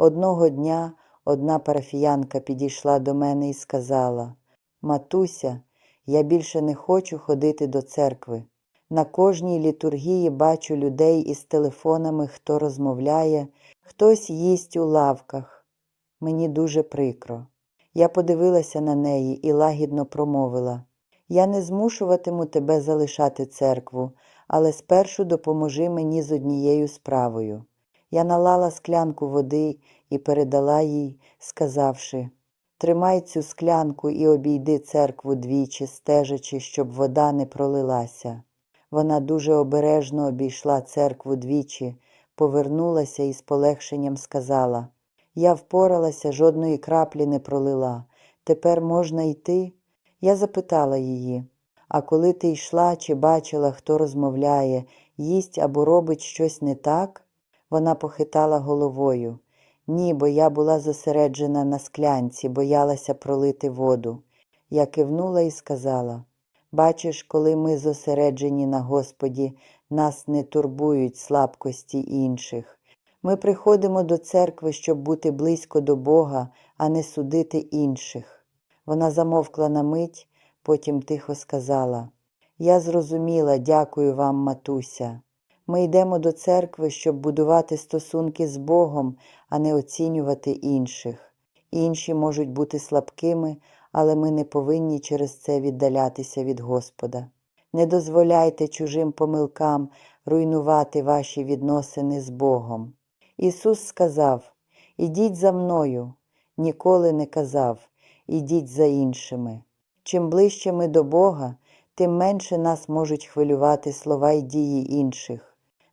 Одного дня одна парафіянка підійшла до мене і сказала: Матуся, я більше не хочу ходити до церкви. На кожній літургії бачу людей із телефонами, хто розмовляє, хтось їсть у лавках. Мені дуже прикро. Я подивилася на неї і лагідно промовила: Я не змушуватиму тебе залишати церкву, але спершу допоможи мені з однією справою. Я налала склянку води і передала їй, сказавши Тримай цю склянку і обійди церкву двічі, стежачи, щоб вода не пролилася. Вона дуже обережно обійшла церкву двічі, повернулася і з полегшенням сказала Я впоралася, жодної краплі не пролила. Тепер можна йти? Я запитала її а коли ти йшла чи бачила, хто розмовляє, їсть або робить щось не так? Вона похитала головою. Ні, бо я була зосереджена на склянці, боялася пролити воду. Я кивнула і сказала Бачиш, коли ми зосереджені на Господі, нас не турбують слабкості інших. Ми приходимо до церкви, щоб бути близько до Бога, а не судити інших. Вона замовкла на мить, потім тихо сказала Я зрозуміла, дякую вам, матуся. Ми йдемо до церкви, щоб будувати стосунки з Богом, а не оцінювати інших. Інші можуть бути слабкими, але ми не повинні через це віддалятися від Господа. Не дозволяйте чужим помилкам руйнувати ваші відносини з Богом. Ісус сказав Ідіть за мною, ніколи не казав, ідіть за іншими. Чим ближче ми до Бога, тим менше нас можуть хвилювати слова й дії інших.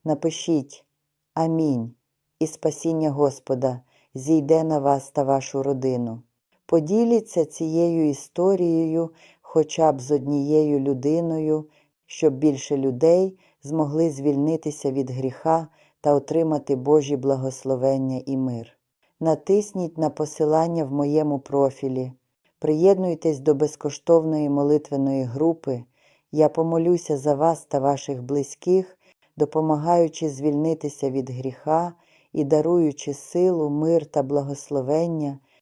Напишіть Амінь і спасіння Господа зійде на вас та вашу родину. Поділіться цією історією хоча б з однією людиною, щоб більше людей змогли звільнитися від гріха та отримати Божі благословення і мир. Натисніть на посилання в моєму профілі. Приєднуйтесь до безкоштовної молитвеної групи. Я помолюся за вас та ваших близьких, допомагаючи звільнитися від гріха і даруючи силу, мир та благословення